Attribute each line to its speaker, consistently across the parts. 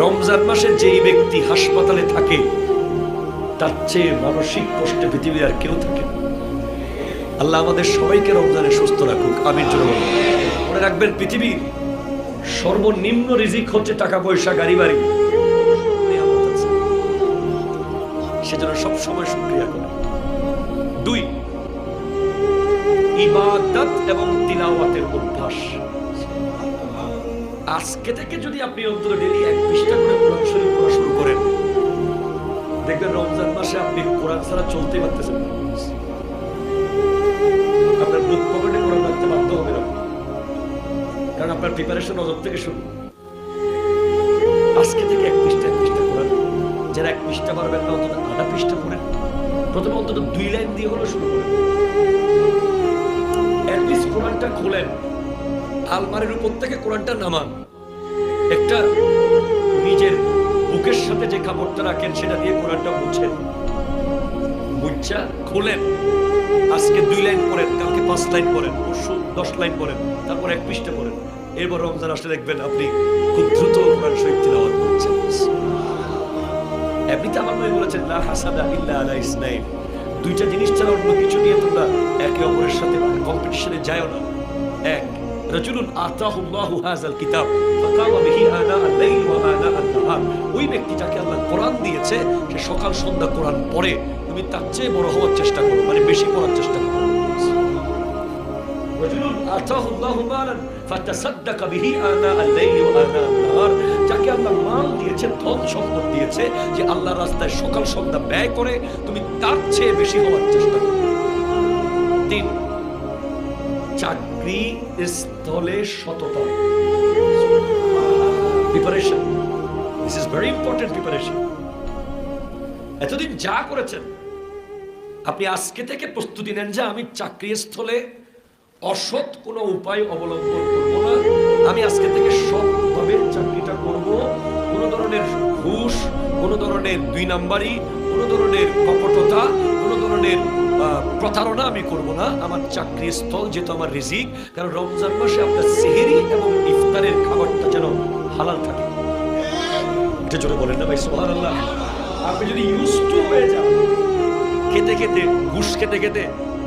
Speaker 1: রমজান মাসে যেই ব্যক্তি হাসপাতালে থাকে, তার চেয়ে মানসিক কষ্টে পৃথিবীর আর কেউ থাকে না। আল্লাহ আমাদের সবাইকে রমজানে সুস্থ রাখুক আমির জন্য। মনে রাখবেন, পৃথিবীর সর্বনিম্ন রিজিক হচ্ছে টাকা পয়সা, গাড়ি বাড়ি সেজন্য সব সময় শুক্রিয়া করে দুই, ইবাদত এবং তিলাওয়াতের অভ্যাস আজকে থেকে যদি আপনি অন্তত ডেলি এক পৃষ্ঠা করে কোরআন শরীফ পড়া শুরু করেন, দেখবেন রমজান মাসে আপনি কোরআন ছাড়া চলতে পারতেছেন আপনার বুক পকেটে কোরআন রাখতে বাধ্য হবে না কারণ আপনার প্রিপারেশন অজব থেকে শুরু। আজকে থেকে এক পৃষ্ঠা এক পৃষ্ঠা কোরআন যারা এক পৃষ্ঠা পারবেন না, অন্তত আধা পৃষ্ঠা পড়েন। প্রথমে অন্তত দুই লাইন দিয়ে হলো শুরু করেন। অ্যাটলিস্ট কোরআনটা খোলেন। আলমারির উপর থেকে কোরআনটা নামান। একটা নিজের বুকের সাথে যে কাপড়টা রাখেন, সেটা দিয়ে কোরআনটা মুছেন। মুচ্ছা খোলেন। আজকে দুই লাইন পড়েন, কালকে পাঁচ লাইন পড়েন, পরশু দশ লাইন পড়েন, তারপর এক পৃষ্ঠা পড়েন। এরপর রমজান আসলে দেখবেন আপনি খুব দ্রুত কোরআন শরীফ তিলাওয়াত করছেন। এমনিতে আমার নয় বলেছেন লা হাসাদা ইল্লা আলা ইসনাইন। দুইটা জিনিস ছাড়া অন্য কিছু নিয়ে তোমরা একে অপরের সাথে কম্পিটিশনে যাও না। এক রাজুলুন আতাহুল্লাহু হাযাল ওই ব্যক্তি যাকে আল্লাহ কোরআন দিয়েছে, সে সকাল সন্ধ্যা কোরআন পড়ে। তুমি তার চেয়ে বড় হওয়ার চেষ্টা করো মানে বেশি পড়ার চেষ্টা করো। যাকে আল্লাহ মাল দিয়েছে, ধন সম্পদ দিয়েছে, যে আল্লাহর রাস্তায় সকাল সন্ধ্যা ব্যয় করে, তুমি তার চেয়ে বেশি হওয়ার চেষ্টা করো। তিন চাকরি স্থলে সততা। Preparation this is very important preparation এতদিন যা করেছেন, আপনি আজকে থেকে প্রস্তুতি নেন যে আমি চাকরি স্থলে অসৎ কোনো উপায় অবলম্বন করব না। আমি আজকে থেকে সৎভাবে চাকরিটা করব। কোনো ধরনের ঘুষ, কোনো ধরনের দুই নাম্বারি, কোনো ধরনের কপটতা কোনো ধরনের প্রতারণা আমি করব না। আমার চাকরি স্থল যেহেতু আমার রিজিক, কারণ রমজান মাসে আপনার সেহেরি এবং ইফতারের খাবারটা যেন হালাল থাকে। এটা জোরে বলেন না ভাই, সুবহানাল্লাহ। আপনি যদি ইউজ টু হয়ে যান, খেতে খেতে, ঘুষ খেতে খেতে,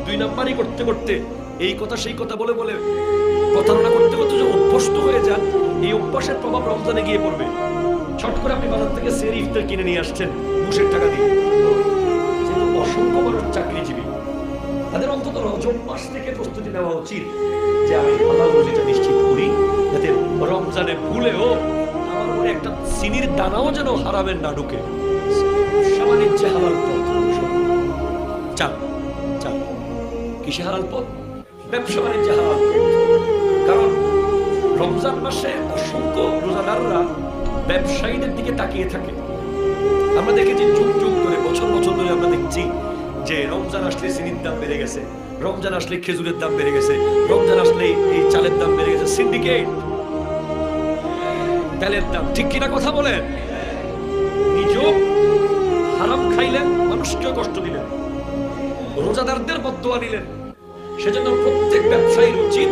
Speaker 1: দুই নাম্বারই করতে করতে, এই কথা সেই কথা বলে বলে প্রতারণা করতে করতে যে অভ্যস্ত হয়ে যান, এই অভ্যাসের প্রভাব রমজানে গিয়ে পড়বে। ছট করে আপনি বাজার থেকে সেরি ইফতার কিনে নিয়ে আসছেন, ঘুষের টাকা দিয়ে। অসংখ্য মানুষ চাকরিজীবী। তাদের অন্তত রজব মাস থেকে প্রস্তুতি নেওয়া উচিত যে আমি হালাল রুজিটা নিশ্চিত করি, যাতে রমজানে ভুলেও আমার একটা চিনির দানাও যেন হারাবেন না ঢুকে। সামানিজ্যে হালাল পথ। চাল চাল। কিসে হালাল পথ? ব্যবসা বাণিজ্যে হালাল কারণ রমজান মাসে অসংখ্য রোজাদাররা ব্যবসায়ীদের দিকে তাকিয়ে থাকে। আমরা দেখেছি যুগ যুগ দেখছি যে রমজান আসলে চিনির দাম বেড়ে গেছে, রমজান আসলে খেজুরের দাম বেড়ে গেছে, রমজান আসলে এই চালের দাম বেড়ে গেছে সিন্ডিকেট তেলের দাম, ঠিক কিনা কথা বলেন? নিজেও হারাম খাইলেন, মানুষকেও কষ্ট দিলেন, রোজাদারদের বদোয়া নিলেন। সেজন্য প্রত্যেক ব্যবসায়ীর উচিত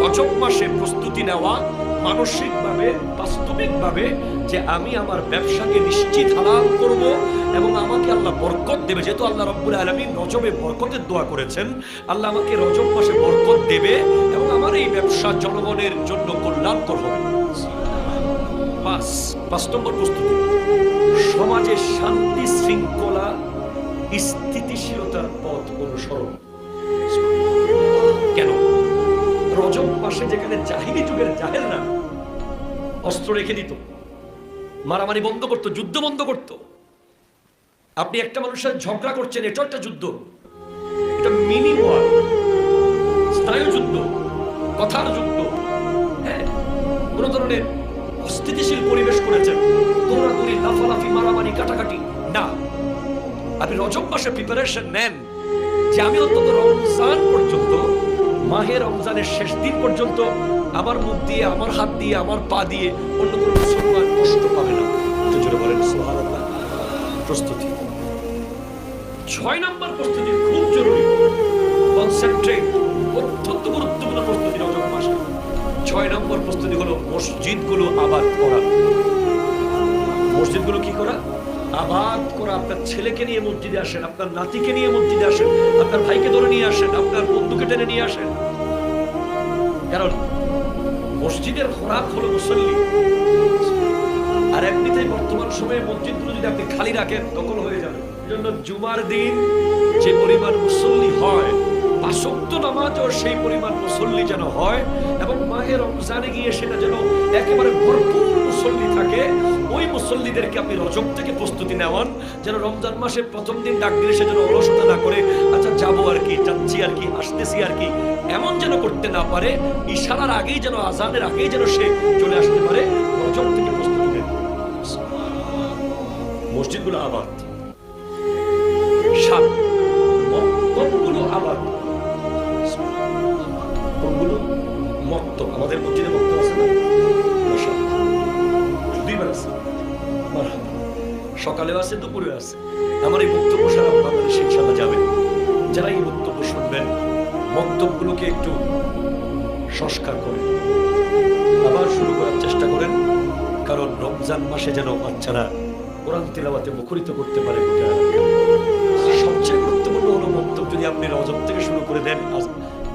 Speaker 1: রজব মাসে প্রস্তুতি নেওয়া মানসিকভাবে, বাস্তবিকভাবে যে আমি আমার ব্যবসাকে নিশ্চিত হালাল করব এবং আমাকে আল্লাহ বরকত দেবে। যেহেতু আল্লাহ রব্বুল আলমী রজবে বরকতের দোয়া করেছেন, আল্লাহ আমাকে রজব মাসে বরকত দেবে এবং আমার এই ব্যবসা জনগণের জন্য কল্যাণকর হবে। পাঁচ পাঁচ নম্বর প্রস্তুতি। সমাজে শান্তি শৃঙ্খলা, স্থিতিশীলতার পথ অনুসরণ। মাসে যেখানে জাহিলি যুগের জাহেলরা অস্ত্র রেখে দিত, মারামারি বন্ধ করত, যুদ্ধ বন্ধ করত। আপনি একটা মানুষের ঝগড়া করছেন এটাও একটা যুদ্ধ। এটা মিনি ওয়ার স্নায়ু যুদ্ধ, কথার যুদ্ধ। হ্যাঁ কোন ধরনের অস্থিতিশীল পরিবেশ করেছেন, দৌড়াদৌড়ি, লাফালাফি, মারামারি, কাটাকাটি, না। আপনি রজব মাসে প্রিপারেশন নেন যে আমি অন্তত রমজান পর্যন্ত মাহে রমজানের শেষ দিন পর্যন্ত আমার মুখ দিয়ে, আমার হাত দিয়ে, আমার পা দিয়ে অন্য কোনো মুসলমান কষ্ট পাবে না। জোরে বলেন প্রস্তুতি। ছয় নম্বর প্রস্তুতি, খুব জরুরি। কনসেন্ট্রেট অত্যন্ত গুরুত্বপূর্ণ প্রস্তুতি রজব মাসে ছয় নম্বর প্রস্তুতি হলো মসজিদগুলো আবাদ করা? আবাদ করা আপনার ছেলেকে নিয়ে মসজিদে আসেন, আপনার নাতিকে নিয়ে মসজিদে আসেন, আপনার ভাইকে ধরে নিয়ে আসেন, আপনার বন্ধুকে টেনে নিয়ে আসেন। কারণ মসজিদের খোরাক হলো মুসল্লি। আর এমনিতেই বর্তমান সময়ে মসজিদগুলো যদি আপনি খালি রাখেন, দখল হয়ে যাবে। জন্য জুমার দিন যে পরিমাণ মুসল্লি হয় পাশক্ত নামাজও সেই পরিমাণ মুসল্লি যেন হয় এবং মাহে রমজানে গিয়ে সেটা যেন একেবারে ভরপুর মুসল্লি থাকে, ওই মুসল্লিদেরকে আপনি রজব থেকে প্রস্তুতি নেওয়ান, যেন রমজান মাসের প্রথম দিন ডাক দিলে সে যেন অলসতা না করে আচ্ছা যাব আর কি, যাচ্ছি আর কি, আসতেছি আর কি। এমন যেন করতে না পারে, ইশারার আগেই যেন আজানের আগেই যেন সে চলে আসতে পারে, রজব থেকে প্রস্তুতি নেয় মসজিদগুলো আবাদ। সংস্কার করেন। আবার শুরু করার চেষ্টা করেন, কারণ রমজান মাসে যেন বাচ্চারা কোরআন তিলাওয়াতে মুখরিত করতে পারে সবচেয়ে গুরুত্বপূর্ণ হলো মক্তব। যদি আপনি রজব থেকে শুরু করে দেন, আজ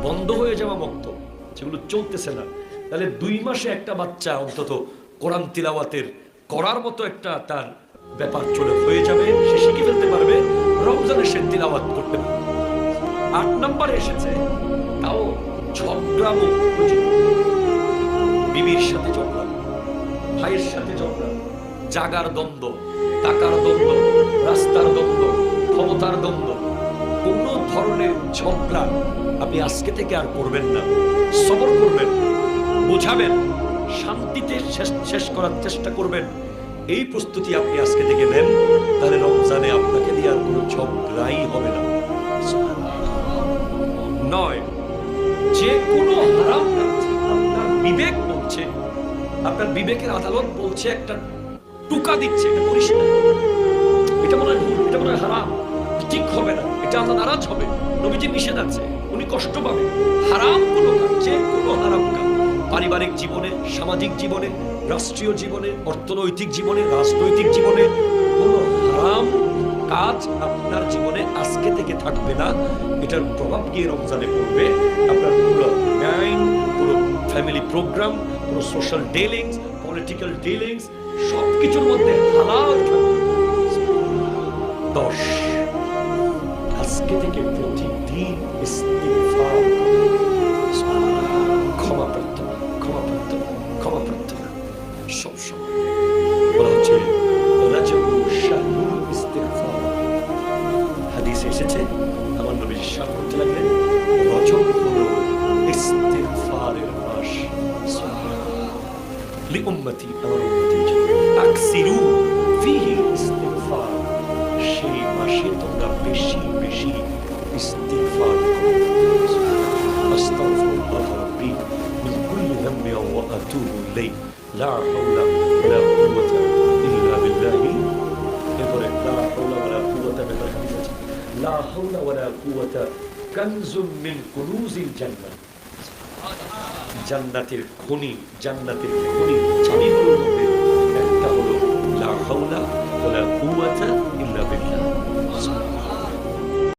Speaker 1: বন্ধ হয়ে যাওয়া মক্তব যেগুলো চলতেছে না। তাহলে দুই মাসে একটা বাচ্চা অন্তত কোরআন তিলাওয়াতের করার মতো একটা তার ব্যাপার চলে হয়ে যাবে, সে শিখে ফেলতে পারবে, রমজানে সে তিলাওয়াত করতে পারবে। আট নম্বরে এসেছে জীবন। বিবির সাথে ঝগড়া, ভাইয়ের সাথে ঝগড়া, জাগার দ্বন্দ্ব, টাকার দ্বন্দ্ব, রাস্তার দ্বন্দ্ব, ক্ষমতার দ্বন্দ্ব, কোন ধরনের ঝগড়া আপনি আজকে থেকে আর করবেন না। সবর করবেন, বোঝাবেন, শান্তিতে শেষ শেষ করার চেষ্টা করবেন। এই প্রস্তুতি আপনি আজকে থেকে নেন, তাহলে রমজানে আপনাকে দিয়ে আর কোনো ঝগড়াই হবে না। নয় যে কোনো হারাম আপনার বিবেক বলছে, আপনার বিবেকের আদালত বলছে একটা টুকা দিচ্ছে এটা করিস এটা মনে হয় এটা মনে হয় হারাম। ঠিক হবে না, এটা আল্লাহ নারাজ হবে। নবীজি নিষেধ আছে, উনি কষ্ট পাবে। হারাম কোনো কাজ, যে কোনো হারাম কাজ। পারিবারিক জীবনে, সামাজিক জীবনে, রাষ্ট্রীয় জীবনে, অর্থনৈতিক জীবনে, রাজনৈতিক জীবনে কোনো হারাম কাজ আপনার জীবনে আজকে থেকে থাকবে না। এটার প্রভাব গিয়ে রমজানে পড়বে? আপনার পুরো ম্যাইন পুরো ফ্যামিলি প্রোগ্রাম পুরো সোশ্যাল ডিলিংস পলিটিক্যাল ডিলিংস সব কিছুর মধ্যে হালাল থাকবে। দশ। আজকে থেকে প্রতিদিন ইস্তিগফার সেই মাসে তোমরা বেশি বেশি ইস্তিগফার করো আস্তাগফিরুল্লাহ রাব্বি মিন কুল্লি যামবি ওয়া আতুবু ইলাইহি লা হাওলা ওয়ালা কুওয়াতা ইল্লা বিল্লাহি এরপরে লা হাওলা ওয়ালা কুওয়াতা বেতার হাদিস আছে লা হাওলা ওয়ালা কুওয়াতা কানজুম মিন কুনুজিল জান্নাহ জান্নাতের খনি জান্নাতের খনি চাবিগুলোর মধ্যে একটা হলো লা হাওলা ওয়ালা কুওয়াতা